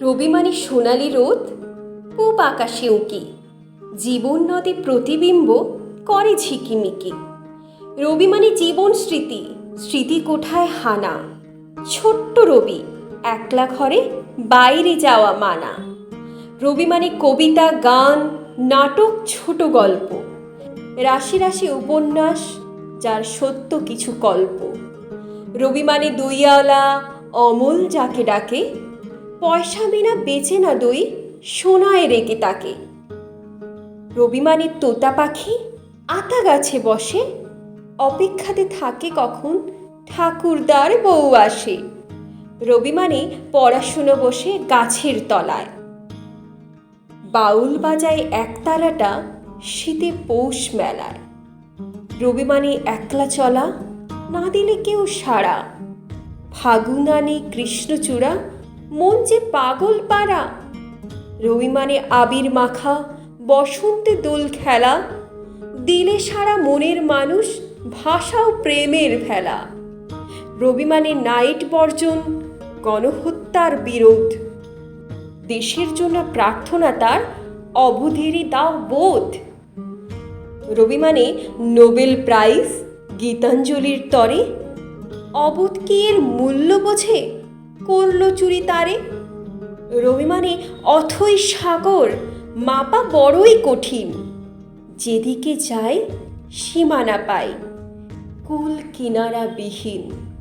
রবিমানি সোনালি রোদ, পূব আকাশে উঁকি। জীবন নদে প্রতিবিম্ব, করে ঝিকিমিকি রবিমানি জীবন স্মৃতি স্মৃতি কোঠায় হানা। ছোট্ট রবি, একলা ঘরে বাইরে যাওয়া মানা। রবি মানে কবিতা, গান, নাটক, ছোট গল্প। রাশি রাশি উপন্যাস, যার সত্য কিছু কল্প। রবি মানে দইয়ালা অমল যাকে ডাকে পয়সা বিনা বেচে না দই, সোনায় রেখে তাকে। রবি মানে তোতা পাখি আতা গাছে বসে, অপেক্ষাতে থাকে কখন ঠাকুরদার বউ আসে। রবি মানে পড়াশুনো বসে গাছের তলায়। বাউল বাজায় একতারাটা শীতে পৌষ মেলায়। রবি মানে একলা চলা, না দিলে কেউ সাড়া। ফাগুন আনে কৃষ্ণচূড়া মন যে পাগল পাড়া। রবি মানে আবির মাখা, বসন্তে দোল খেলা, দিলে সারা মনের মানুষ ভাষাও প্রেমের ভেলা। রবি মানে নাইট বর্জন, গণহত্যার বিরোধ। দেশের জন্য প্রার্থনা তার, অবধেরই দাও বোধ। রবি মানে নোবেল প্রাইজ, গীতাঞ্জলির তরে, অবোধ কি এর মূল্য বোঝে? করল চুরি তারে। রবি মানে অথই সাগর, মাপা বড়ই কঠিন। যেদিকে যায়, সীমানা পায়। কুল কিনারা বিহীন